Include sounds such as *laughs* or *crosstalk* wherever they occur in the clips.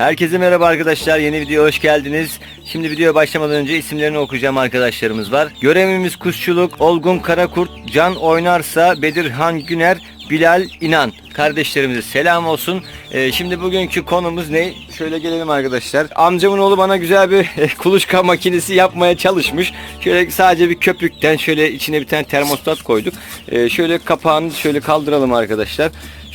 Herkese merhaba arkadaşlar. Yeni videoya hoş geldiniz. Şimdi videoya başlamadan önce isimlerini okuyacağım arkadaşlarımız var. Görevimiz kuşçuluk. Olgun Karakurt, Can Oynarsa, Bedirhan Güner, Bilal İnan. Kardeşlerimize selam olsun. Ee, şimdi bugünkü konumuz ne? Şöyle gelelim arkadaşlar. Amcamın oğlu bana güzel bir *laughs* kuluçka makinesi yapmaya çalışmış. Şöyle sadece bir köpükten şöyle içine bir tane termostat koyduk. Ee, şöyle kapağını şöyle kaldıralım arkadaşlar.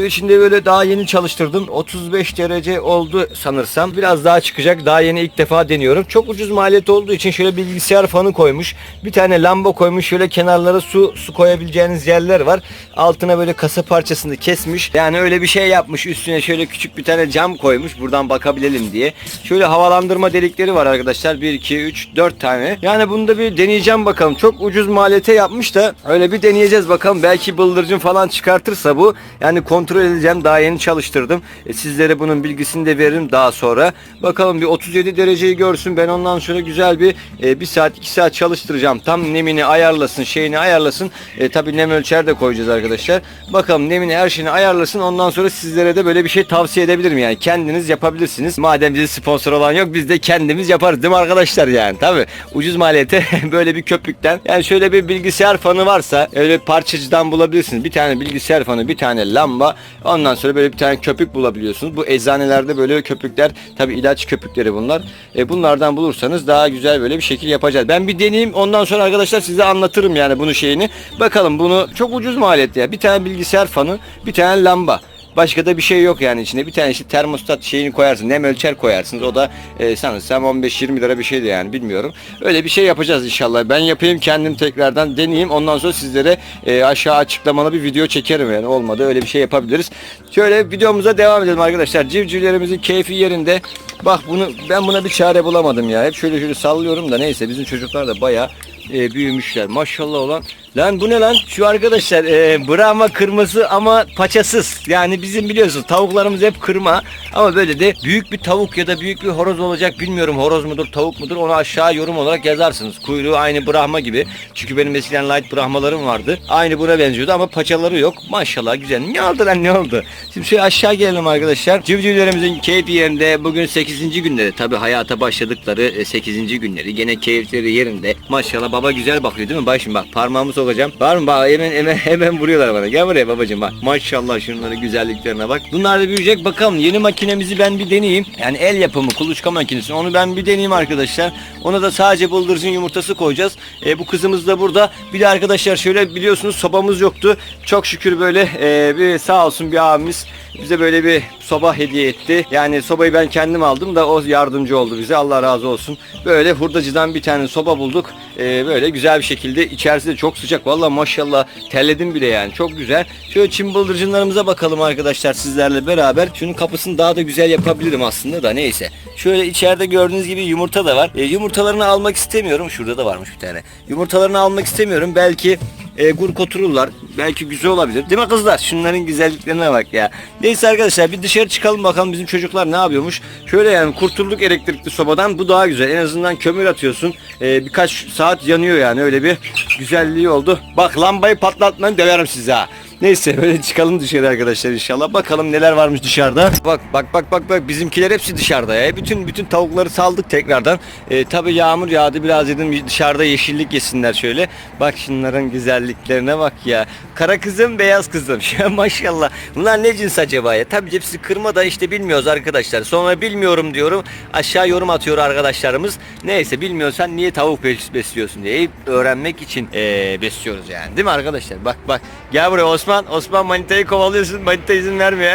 Şu içinde böyle daha yeni çalıştırdım. 35 derece oldu sanırsam. Biraz daha çıkacak. Daha yeni ilk defa deniyorum. Çok ucuz maliyet olduğu için şöyle bilgisayar fanı koymuş. Bir tane lamba koymuş. Şöyle kenarlara su su koyabileceğiniz yerler var. Altına böyle kasa parçasını kesmiş. Yani öyle bir şey yapmış. Üstüne şöyle küçük bir tane cam koymuş. Buradan bakabilelim diye. Şöyle havalandırma delikleri var arkadaşlar. 1 2 3 4 tane. Yani bunu da bir deneyeceğim bakalım. Çok ucuz maliyete yapmış da öyle bir deneyeceğiz bakalım. Belki bıldırcın falan çıkartırsa bu. Yani kontrol edeceğim. Daha yeni çalıştırdım. E, sizlere bunun bilgisini de veririm daha sonra. Bakalım bir 37 dereceyi görsün. Ben ondan sonra güzel bir e, 1 saat 2 saat çalıştıracağım. Tam nemini ayarlasın, şeyini ayarlasın. E, tabii nem ölçer de koyacağız arkadaşlar. Bakalım nemini her şeyini ayarlasın. Ondan sonra sizlere de böyle bir şey tavsiye edebilirim yani. Kendiniz yapabilirsiniz. Madem bize sponsor olan yok biz de kendimiz yaparız değil mi arkadaşlar yani. Tabii ucuz maliyete *laughs* böyle bir köpükten. Yani şöyle bir bilgisayar fanı varsa öyle parçacıdan bulabilirsiniz. Bir tane bilgisayar fanı, bir tane lamba. Ondan sonra böyle bir tane köpük bulabiliyorsunuz. Bu eczanelerde böyle köpükler tabii ilaç köpükleri bunlar. E, bunlardan bulursanız daha güzel böyle bir şekil yapacağız. Ben bir deneyeyim ondan sonra arkadaşlar size anlatırım yani bunu şeyini. Bakalım bunu çok ucuz maliyette ya. Bir tane bilgisayar fanı, bir tane lamba. Başka da bir şey yok yani içinde. Bir tane işte termostat şeyini koyarsın. Nem ölçer koyarsınız. O da e, sanırsam 15-20 lira bir şeydi yani bilmiyorum. Öyle bir şey yapacağız inşallah. Ben yapayım kendim tekrardan deneyeyim. Ondan sonra sizlere e, aşağı açıklamalı bir video çekerim yani. Olmadı öyle bir şey yapabiliriz. Şöyle videomuza devam edelim arkadaşlar. Civcivlerimizin keyfi yerinde. Bak bunu ben buna bir çare bulamadım ya. Hep şöyle şöyle sallıyorum da neyse bizim çocuklar da bayağı e, büyümüşler. Maşallah olan. Lan bu ne lan? Şu arkadaşlar e, Brahma kırması ama paçasız. Yani bizim biliyorsunuz tavuklarımız hep kırma. Ama böyle de büyük bir tavuk ya da büyük bir horoz olacak. Bilmiyorum horoz mudur tavuk mudur onu aşağı yorum olarak yazarsınız. Kuyruğu aynı Brahma gibi. Çünkü benim eskiden light Brahmalarım vardı. Aynı buna benziyordu ama paçaları yok. Maşallah güzel. Ne oldu lan ne oldu? Şimdi şöyle aşağı gelelim arkadaşlar. Civcivlerimizin yerinde. Bugün 8. günleri. Tabi hayata başladıkları e, 8. günleri. Gene keyifleri yerinde. Maşallah baba güzel bakıyor değil mi? Bak şimdi bak parmağımı sokacağım. Var mı? Bak hemen hemen *laughs* hemen vuruyorlar bana. Gel buraya babacığım bak. Maşallah şunların güzelliklerine bak. Bunlar da büyüyecek. Bakalım yeni makinemizi ben bir deneyeyim. Yani el yapımı kuluçka makinesi. Onu ben bir deneyeyim arkadaşlar. Ona da sadece bıldırcın yumurtası koyacağız. E, bu kızımız da burada. Bir de arkadaşlar şöyle biliyorsunuz sobamız yoktu. Çok şükür böyle e, bir sağ olsun bir abimiz bize böyle bir soba hediye etti. Yani sobayı ben kendim aldım da o yardımcı oldu bize. Allah razı olsun. Böyle hurdacıdan bir tane soba bulduk. Ee, böyle güzel bir şekilde içerisi de çok sıcak. Vallahi maşallah terledim bile yani. Çok güzel. Şöyle çim bıldırcınlarımıza bakalım arkadaşlar sizlerle beraber. Şunun kapısını daha da güzel yapabilirim aslında da neyse. Şöyle içeride gördüğünüz gibi yumurta da var. Ee, yumurtalarını almak istemiyorum. Şurada da varmış bir tane. Yumurtalarını almak istemiyorum. Belki e, gurk otururlar. Belki güzel olabilir. Değil mi kızlar? Şunların güzelliklerine bak ya. Neyse arkadaşlar bir dışarı çıkalım bakalım bizim çocuklar ne yapıyormuş. Şöyle yani kurtulduk elektrikli sobadan. Bu daha güzel. En azından kömür atıyorsun. E, birkaç saat yanıyor yani. Öyle bir güzelliği oldu. Bak lambayı patlatmayın döverim size ha. Neyse böyle çıkalım dışarı arkadaşlar inşallah. Bakalım neler varmış dışarıda. Bak bak bak bak bak bizimkiler hepsi dışarıda ya. Bütün bütün tavukları saldık tekrardan. Ee, tabii yağmur yağdı biraz dedim dışarıda yeşillik yesinler şöyle. Bak şunların güzelliklerine bak ya. Kara kızım beyaz kızım. *laughs* Maşallah. Bunlar ne cins acaba ya? Tabii hepsi kırma da işte bilmiyoruz arkadaşlar. Sonra bilmiyorum diyorum. Aşağı yorum atıyor arkadaşlarımız. Neyse bilmiyorsan niye tavuk bes- besliyorsun diye öğrenmek için ee, besliyoruz yani. Değil mi arkadaşlar? Bak bak. Gel buraya Osman. Osman manitayı kovalıyorsun. Manita izin vermiyor.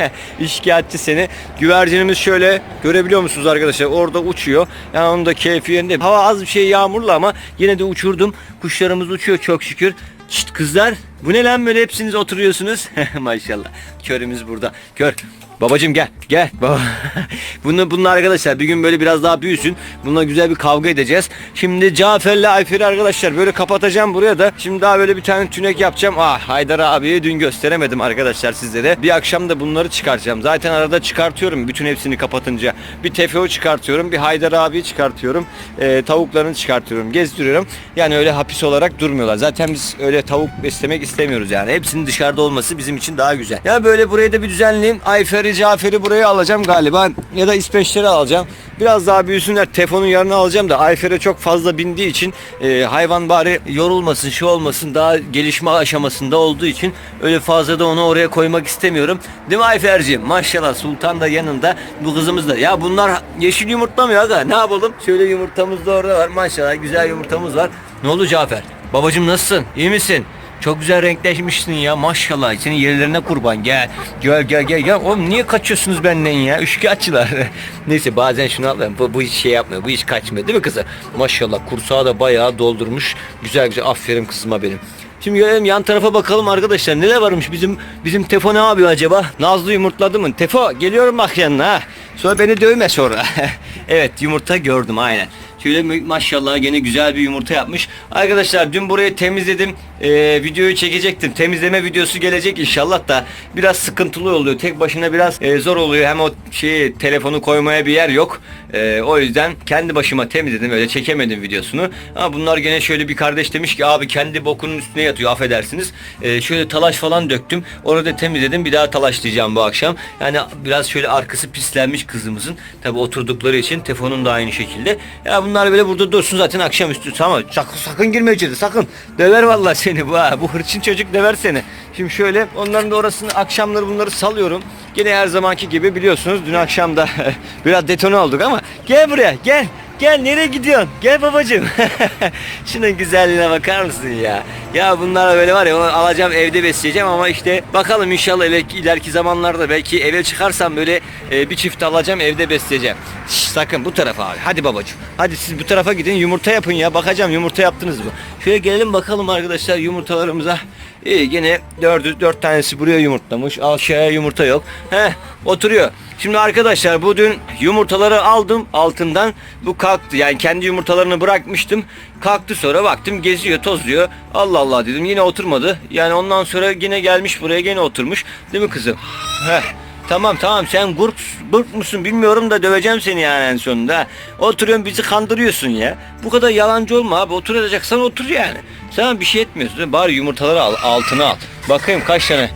*laughs* İşkiyatçı seni. Güvercinimiz şöyle görebiliyor musunuz arkadaşlar? Orada uçuyor. Yani onun da keyfi yerinde. Hava az bir şey yağmurlu ama yine de uçurdum. Kuşlarımız uçuyor çok şükür. Şşt kızlar bu ne lan böyle hepsiniz oturuyorsunuz? *laughs* Maşallah. Körümüz burada. Kör. Babacım gel gel. *laughs* Baba. Bunu bunlar arkadaşlar bir gün böyle biraz daha büyüsün. Bununla güzel bir kavga edeceğiz. Şimdi Cafer'le Ayfer'i arkadaşlar böyle kapatacağım buraya da. Şimdi daha böyle bir tane tünek yapacağım. Ah Haydar abiye dün gösteremedim arkadaşlar sizlere. Bir akşam da bunları çıkartacağım. Zaten arada çıkartıyorum bütün hepsini kapatınca. Bir Tefeo çıkartıyorum. Bir Haydar abiyi çıkartıyorum. Ee, tavuklarını çıkartıyorum. Gezdiriyorum. Yani öyle hapis olarak durmuyorlar. Zaten biz öyle tavuk beslemek istemiyoruz yani. Hepsinin dışarıda olması bizim için daha güzel. Ya böyle burayı da bir düzenleyeyim. Ayfer Ali Cafer'i buraya alacağım galiba ya da İsveçleri alacağım. Biraz daha büyüsünler. Tefonun yanına alacağım da Ayfer'e çok fazla bindiği için e, hayvan bari yorulmasın, şey olmasın. Daha gelişme aşamasında olduğu için öyle fazla da onu oraya koymak istemiyorum. Değil mi Ayfer'ciğim? Maşallah Sultan da yanında, bu kızımız da. Ya bunlar yeşil yumurtlamıyor aga. Ne yapalım? Şöyle yumurtamız da orada var. Maşallah güzel yumurtamız var. Ne oldu Cafer? Babacım nasılsın? İyi misin? Çok güzel renkleşmişsin ya maşallah. Senin yerlerine kurban gel. Gel gel gel gel. Oğlum niye kaçıyorsunuz benden ya? Üçkağıtçılar. *laughs* Neyse bazen şunu alayım. Bu, bu hiç şey yapmıyor. Bu hiç kaçmıyor değil mi kızım? Maşallah kursağı da bayağı doldurmuş. Güzel güzel. Aferin kızıma benim. Şimdi gelelim yan tarafa bakalım arkadaşlar. Neler varmış bizim bizim Tefo ne yapıyor acaba? Nazlı yumurtladı mı? Tefo geliyorum bak yanına. Sonra beni dövme sonra. *laughs* evet yumurta gördüm aynen. Şöyle mü- maşallah gene güzel bir yumurta yapmış. Arkadaşlar dün burayı temizledim. Ee, videoyu çekecektim. Temizleme videosu gelecek inşallah da biraz sıkıntılı oluyor. Tek başına biraz e, zor oluyor. Hem o şeyi telefonu koymaya bir yer yok. Ee, o yüzden kendi başıma temizledim. Öyle çekemedim videosunu. Ama bunlar gene şöyle bir kardeş demiş ki abi kendi bokunun üstüne yatıyor affedersiniz. Ee, şöyle talaş falan döktüm. Onu da temizledim. Bir daha talaşlayacağım bu akşam. Yani biraz şöyle arkası pislenmiş kızımızın. Tabi oturdukları için telefonun da aynı şekilde. Ya bunlar böyle burada dursun zaten akşamüstü. Tamam sakın, sakın girme içeri sakın. Döver vallahi seni bu. Bu hırçın çocuk döver seni. Şimdi şöyle onların da orasını akşamları bunları salıyorum. Yine her zamanki gibi biliyorsunuz dün akşam da *laughs* biraz detone olduk ama gel buraya gel. Gel nereye gidiyorsun? Gel babacığım. *laughs* Şunun güzelliğine bakar mısın ya? Ya bunlar böyle var ya onu alacağım evde besleyeceğim ama işte bakalım inşallah ileriki, zamanlarda belki eve çıkarsam böyle e, bir çift alacağım evde besleyeceğim. Şş, sakın bu tarafa abi. Hadi babacığım. Hadi siz bu tarafa gidin yumurta yapın ya. Bakacağım yumurta yaptınız mı? Şöyle gelelim bakalım arkadaşlar yumurtalarımıza. İyi gene dördü, dört tanesi buraya yumurtlamış. Aşağıya yumurta yok. Heh oturuyor. Şimdi arkadaşlar bu dün yumurtaları aldım altından. Bu kalktı yani kendi yumurtalarını bırakmıştım. Kalktı sonra baktım geziyor tozluyor. Allah Allah dedim yine oturmadı. Yani ondan sonra yine gelmiş buraya gene oturmuş. Değil mi kızım? Heh. Tamam tamam sen gurk, gurk musun bilmiyorum da döveceğim seni yani en sonunda. Oturuyorsun bizi kandırıyorsun ya. Bu kadar yalancı olma abi oturacaksan otur yani. Sen bir şey etmiyorsun. Bari yumurtaları al altına al. Bakayım kaç tane.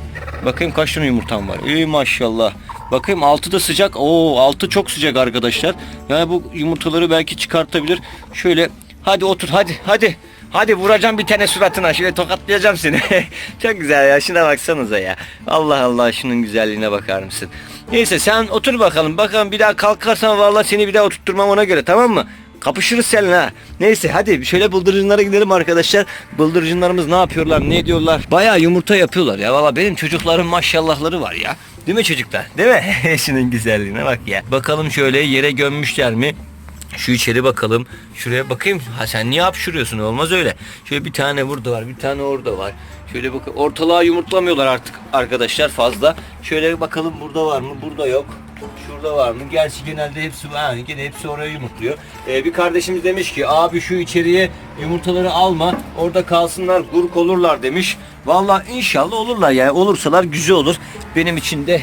Bakayım kaç tane yumurtam var. İyi maşallah. Bakayım altı da sıcak. Oo altı çok sıcak arkadaşlar. Yani bu yumurtaları belki çıkartabilir. Şöyle hadi otur hadi hadi. Hadi vuracağım bir tane suratına şöyle tokatlayacağım seni. *laughs* Çok güzel ya şuna baksanıza ya. Allah Allah şunun güzelliğine bakar mısın? Neyse sen otur bakalım. Bakalım bir daha kalkarsan vallahi seni bir daha oturtturmam ona göre tamam mı? Kapışırız seninle ha. Neyse hadi şöyle bıldırcınlara gidelim arkadaşlar. Bıldırcınlarımız ne yapıyorlar ne diyorlar. Bayağı yumurta yapıyorlar ya. Valla benim çocukların maşallahları var ya. Değil mi çocuklar? Değil mi? *laughs* Şunun güzelliğine bak ya. Bakalım şöyle yere gömmüşler mi? Şu içeri bakalım. Şuraya bakayım. Ha sen niye hapşırıyorsun? Olmaz öyle. Şöyle bir tane burada var. Bir tane orada var. Şöyle bakın. Ortalığa yumurtlamıyorlar artık arkadaşlar fazla. Şöyle bakalım burada var mı? Burada yok. Şurada var mı? Gerçi genelde hepsi. Yani gene hepsi oraya yumurtluyor. Ee, bir kardeşimiz demiş ki abi şu içeriye yumurtaları alma. Orada kalsınlar gurk olurlar demiş. Vallahi inşallah olurlar yani. Olursalar güzel olur. Benim için de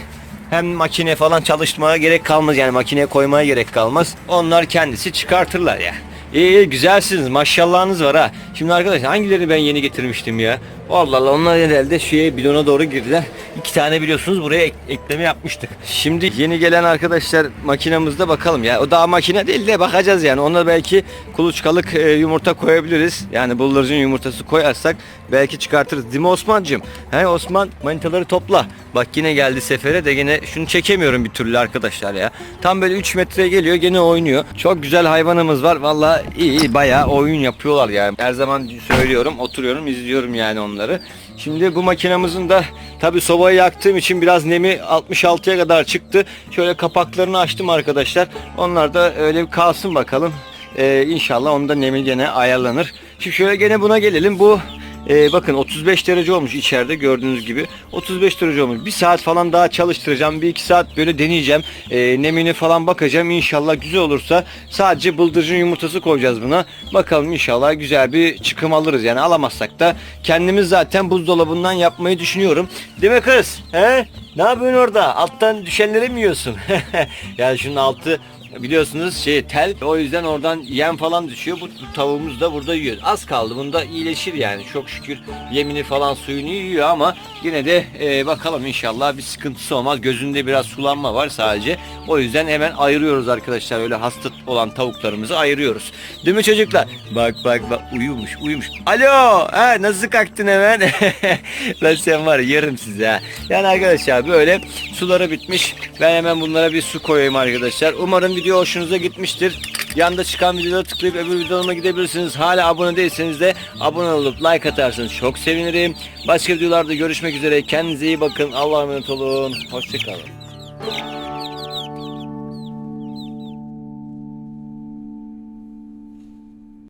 hem makine falan çalışmaya gerek kalmaz yani makineye koymaya gerek kalmaz. Onlar kendisi çıkartırlar ya. İyi iyi güzelsiniz maşallahınız var ha. Şimdi arkadaşlar hangileri ben yeni getirmiştim ya? Allah Allah onlar herhalde şeye bidona doğru girdiler. İki tane biliyorsunuz buraya ek- ekleme yapmıştık. Şimdi yeni gelen arkadaşlar makinamızda bakalım ya. O daha makine değil de bakacağız yani. Ona belki kuluçkalık e, yumurta koyabiliriz. Yani bıldırcın yumurtası koyarsak belki çıkartırız. Değil mi Osman'cığım? He Osman manitaları topla. Bak yine geldi sefere de yine şunu çekemiyorum bir türlü arkadaşlar ya. Tam böyle 3 metre geliyor gene oynuyor. Çok güzel hayvanımız var. Valla iyi bayağı oyun yapıyorlar yani. Her zaman söylüyorum oturuyorum izliyorum yani onları. Şimdi bu makinamızın da tabi sobayı yaktığım için biraz nemi 66'ya kadar çıktı. Şöyle kapaklarını açtım arkadaşlar. Onlar da öyle bir kalsın bakalım. Ee, inşallah onda nemi gene ayarlanır. Şimdi şöyle gene buna gelelim. Bu ee, bakın 35 derece olmuş içeride gördüğünüz gibi. 35 derece olmuş. Bir saat falan daha çalıştıracağım. Bir iki saat böyle deneyeceğim. Ee, nemini falan bakacağım. İnşallah güzel olursa sadece bıldırcın yumurtası koyacağız buna. Bakalım inşallah güzel bir çıkım alırız. Yani alamazsak da kendimiz zaten buzdolabından yapmayı düşünüyorum. Değil mi kız? He? Ne yapıyorsun orada? Alttan düşenleri mi yiyorsun? *laughs* yani şunun altı biliyorsunuz şey tel o yüzden oradan yem falan düşüyor. Bu, bu tavuğumuz da burada yiyor. Az kaldı bunda iyileşir yani çok şükür yemini falan suyunu yiyor ama yine de e, bakalım inşallah bir sıkıntısı olmaz. Gözünde biraz sulanma var sadece. O yüzden hemen ayırıyoruz arkadaşlar. Öyle hasta olan tavuklarımızı ayırıyoruz. Değil mi çocuklar? Bak bak bak uyumuş uyumuş. Alo ha, nasıl kalktın hemen? *laughs* Lan sen var ya, yarım size. Yani arkadaşlar böyle suları bitmiş. Ben hemen bunlara bir su koyayım arkadaşlar. Umarım video hoşunuza gitmiştir. Yanda çıkan videolara tıklayıp öbür videolarıma gidebilirsiniz. Hala abone değilseniz de abone olup like atarsanız çok sevinirim. Başka videolarda görüşmek üzere. Kendinize iyi bakın. Allah'a emanet olun. Hoşçakalın.